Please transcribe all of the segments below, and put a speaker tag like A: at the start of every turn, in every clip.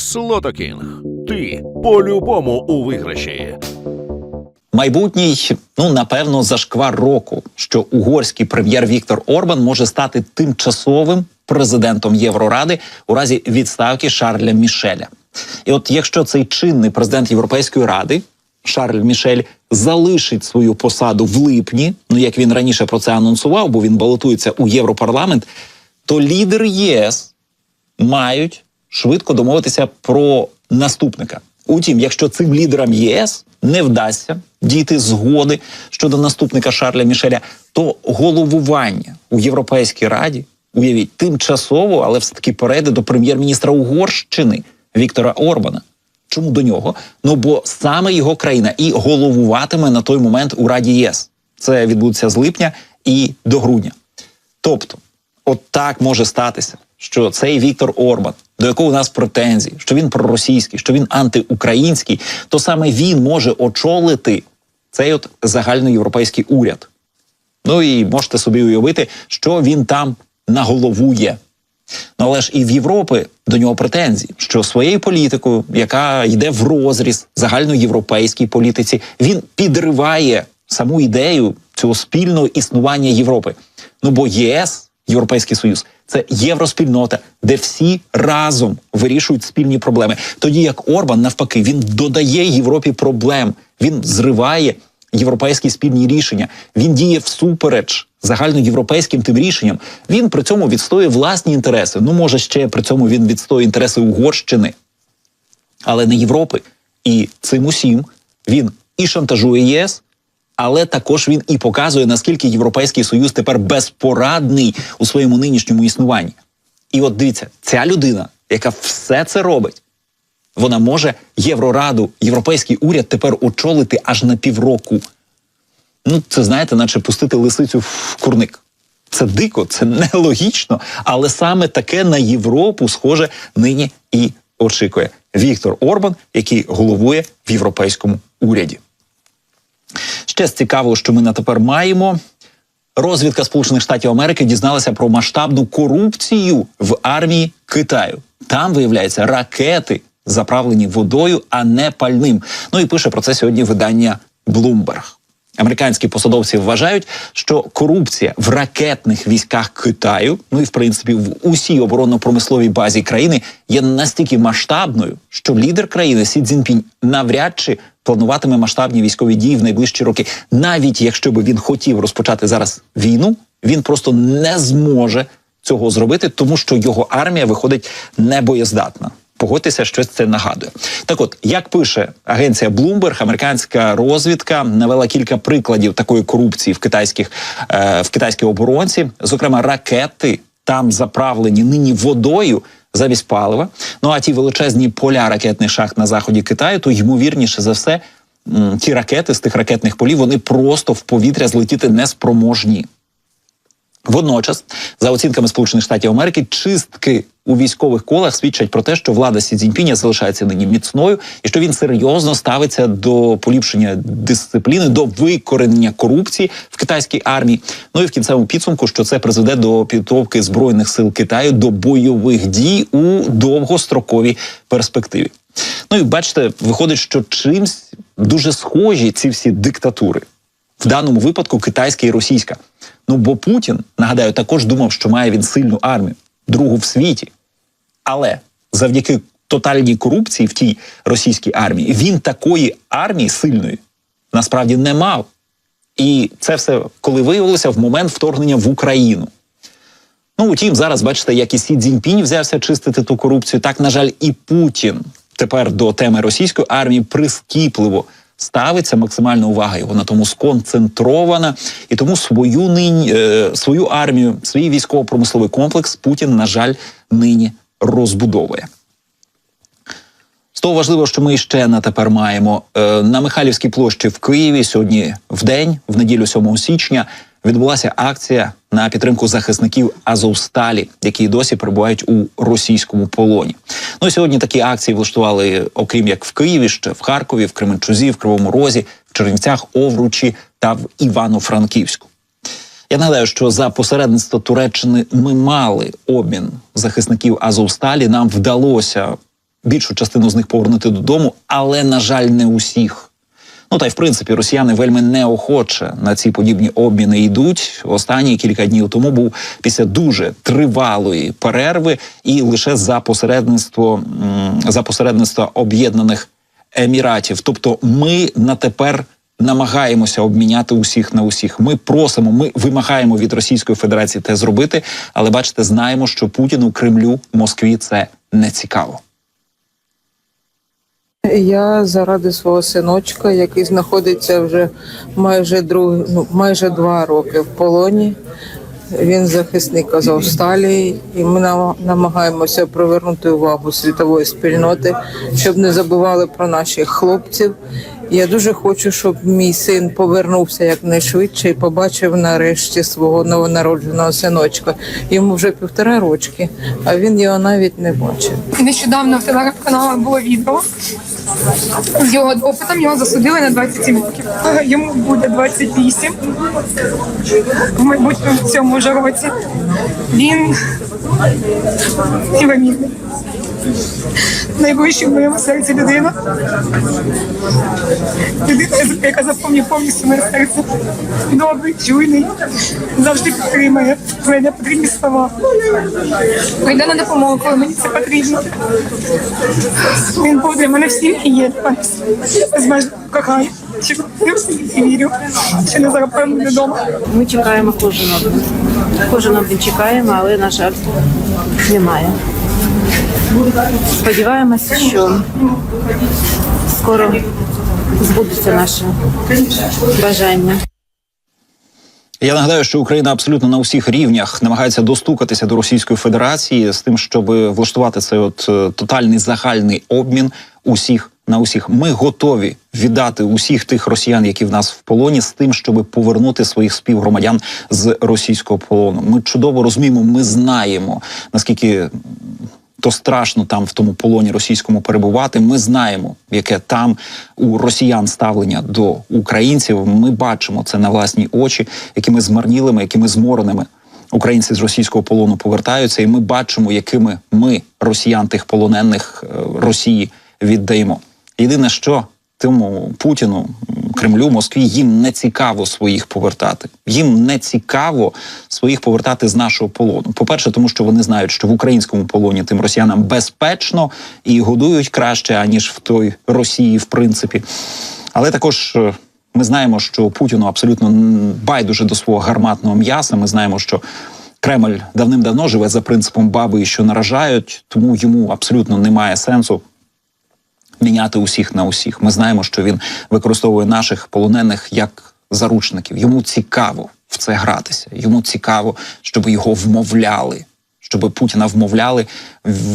A: Слотокінг. Ти по-любому у виграші.
B: Майбутній, ну напевно, зашквар року, що угорський прем'єр Віктор Орбан може стати тимчасовим президентом Євроради у разі відставки Шарля Мішеля. І от якщо цей чинний президент Європейської ради Шарль Мішель залишить свою посаду в липні, ну як він раніше про це анонсував, бо він балотується у Європарламент, то лідери ЄС мають швидко домовитися про наступника. Утім, якщо цим лідерам ЄС не вдасться дійти згоди щодо наступника Шарля Мішеля, то головування у Європейській раді, уявіть, тимчасово, але все таки перейде до прем'єр-міністра Угорщини Віктора Орбана. Чому до нього? Ну бо саме його країна і головуватиме на той момент у Раді ЄС. Це відбудеться з липня і до грудня. Тобто, от так може статися, що цей Віктор Орбан, до якого у нас претензії, що він проросійський, що він антиукраїнський, то саме він може очолити цей от загальноєвропейський уряд. Ну і можете собі уявити, що він там наголовує. Ну, але ж і в Європи до нього претензії, що своєю політикою, яка йде в розріз загальноєвропейській політиці, він підриває саму ідею цього спільного існування Європи. Ну бо ЄС, Європейський Союз, це євроспільнота, де всі разом вирішують спільні проблеми. Тоді як Орбан, навпаки, він додає Європі проблем, він зриває європейські спільні рішення. Він діє всупереч загальноєвропейським тим рішенням. Він при цьому відстоює власні інтереси. Ну, може, ще при цьому він відстоює інтереси Угорщини, але не Європи. І цим усім він і шантажує ЄС. Але також він і показує, наскільки Європейський Союз тепер безпорадний у своєму нинішньому існуванні. І от дивіться, ця людина, яка все це робить, вона може Єврораду, європейський уряд тепер очолити аж на півроку. Ну, це знаєте, наче пустити лисицю в курник. Це дико, це нелогічно, але саме таке на Європу, схоже, нині і очікує Віктор Орбан, який головує в європейському уряді. Ще з цікавого, що ми на тепер маємо. Розвідка Сполучених Штатів Америки дізналася про масштабну корупцію в армії Китаю. Там виявляється ракети заправлені водою, а не пальним. Ну і пише про це сьогодні видання Bloomberg. Американські посадовці вважають, що корупція в ракетних військах Китаю, ну і в принципі в усій оборонно-промисловій базі країни є настільки масштабною, що лідер країни Сі Цзіньпінь навряд чи плануватиме масштабні військові дії в найближчі роки. Навіть якщо би він хотів розпочати зараз війну, він просто не зможе цього зробити, тому що його армія виходить небоєздатна. Погодьтеся, щось це нагадує. Так, от як пише агенція Bloomberg, американська розвідка навела кілька прикладів такої корупції в китайських е, в китайській оборонці, зокрема ракети там заправлені нині водою замість палива. Ну а ті величезні поля ракетних шахт на заході Китаю, то ймовірніше за все, ті ракети з тих ракетних полів вони просто в повітря злетіти неспроможні. Водночас, за оцінками Сполучених Штатів Америки, чистки у військових колах свідчать про те, що влада Сі Цзіньпіня залишається нині міцною, і що він серйозно ставиться до поліпшення дисципліни, до викоренення корупції в китайській армії. Ну і в кінцевому підсумку, що це призведе до підготовки збройних сил Китаю до бойових дій у довгостроковій перспективі. Ну і бачите, виходить, що чимсь дуже схожі ці всі диктатури в даному випадку китайська і російська. Ну бо Путін, нагадаю, також думав, що має він сильну армію, другу в світі. Але завдяки тотальній корупції в тій російській армії він такої армії сильної насправді не мав. І це все коли виявилося в момент вторгнення в Україну. Ну, утім, зараз бачите, як і Сі Цзіньпінь взявся чистити ту корупцію, так, на жаль, і Путін тепер до теми російської армії прискіпливо ставиться максимальна увага його на тому сконцентрована, і тому свою нині е, свою армію, свій військово-промисловий комплекс Путін, на жаль, нині розбудовує. З того важливо, що ми ще на тепер маємо е, на Михайлівській площі в Києві сьогодні в день, в неділю 7 січня, відбулася акція на підтримку захисників Азовсталі, які досі перебувають у російському полоні. Ну і сьогодні такі акції влаштували, окрім як в Києві, ще в Харкові, в Кременчузі, в Кривому Розі, в Чернівцях, Овручі та в Івано-Франківську. Я нагадаю, що за посередництво Туреччини ми мали обмін захисників Азовсталі. Нам вдалося більшу частину з них повернути додому, але на жаль, не усіх. Ну та й в принципі росіяни вельми неохоче на ці подібні обміни йдуть. Останні кілька днів тому був після дуже тривалої перерви, і лише за посередництво за посередництва об'єднаних еміратів. Тобто, ми на тепер намагаємося обміняти усіх на усіх. Ми просимо, ми вимагаємо від Російської Федерації те зробити, але бачите, знаємо, що Путіну, Кремлю, Москві це не цікаво.
C: Я заради свого синочка, який знаходиться вже майже друг, ну, майже два роки в полоні. Він захисник Азовсталі, і ми намагаємося привернути увагу світової спільноти, щоб не забували про наших хлопців. Я дуже хочу, щоб мій син повернувся якнайшвидше і побачив нарешті свого новонародженого синочка. Йому вже півтора рочки, а він його навіть не бачив.
D: Нещодавно в телеграм-каналах було відео. З його допитом його засудили на 27 років. Йому буде 28 в майбутньому в цьому ж році. Він невимірний. Найближчий в моєму серці людина. Людина, яка заповнює повністю моє серце. Добрий, чуйний, завжди підтримує. Мене потрібні слова. Прийде на допомогу, коли мені це потрібно. Він був для мене всім і є. Безмежно кохаю. І вірю, що не зараз певно додому.
E: Ми чекаємо кожен. Кожен обмін чекаємо, але, на жаль, немає. Сподіваємося, що скоро збудуться наші бажання.
B: Я нагадаю, що Україна абсолютно на усіх рівнях намагається достукатися до Російської Федерації з тим, щоб влаштувати цей от е, тотальний загальний обмін усіх на усіх. Ми готові віддати усіх тих росіян, які в нас в полоні, з тим, щоб повернути своїх співгромадян з російського полону. Ми чудово розуміємо, ми знаємо наскільки то страшно там в тому полоні російському перебувати. Ми знаємо, яке там у росіян ставлення до українців. Ми бачимо це на власні очі, якими змарнілими, якими змореними українці з російського полону повертаються, і ми бачимо, якими ми, росіян, тих полонених е, Росії, віддаємо. Єдине, що тому Путіну, Кремлю, Москві їм не цікаво своїх повертати. Їм не цікаво своїх повертати з нашого полону. По-перше, тому що вони знають, що в українському полоні тим росіянам безпечно і годують краще, аніж в той Росії, в принципі. Але також. е, Ми знаємо, що Путіну абсолютно байдуже до свого гарматного м'яса. Ми знаємо, що Кремль давним-давно живе за принципом баби, що наражають, тому йому абсолютно немає сенсу міняти усіх на усіх. Ми знаємо, що він використовує наших полонених як заручників. Йому цікаво в це гратися. Йому цікаво, щоб його вмовляли, щоб Путіна вмовляли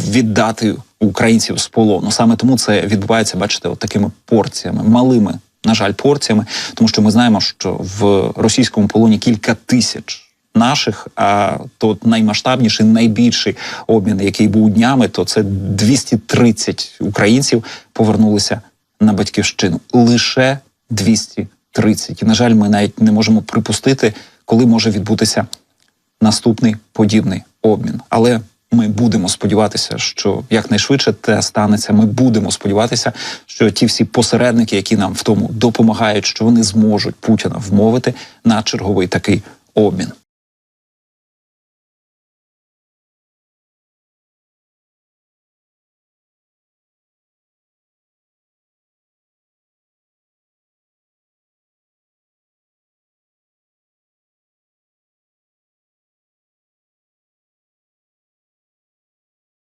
B: віддати українців з полону. Саме тому це відбувається, бачите, от такими порціями, малими, на жаль, порціями, тому що ми знаємо, що в російському полоні кілька тисяч. Наших, а то наймасштабніший, найбільший обмін, який був днями, то це 230 українців повернулися на батьківщину. Лише 230. І на жаль, ми навіть не можемо припустити, коли може відбутися наступний подібний обмін. Але ми будемо сподіватися, що якнайшвидше те станеться. Ми будемо сподіватися, що ті всі посередники, які нам в тому допомагають, що вони зможуть Путіна вмовити на черговий такий обмін.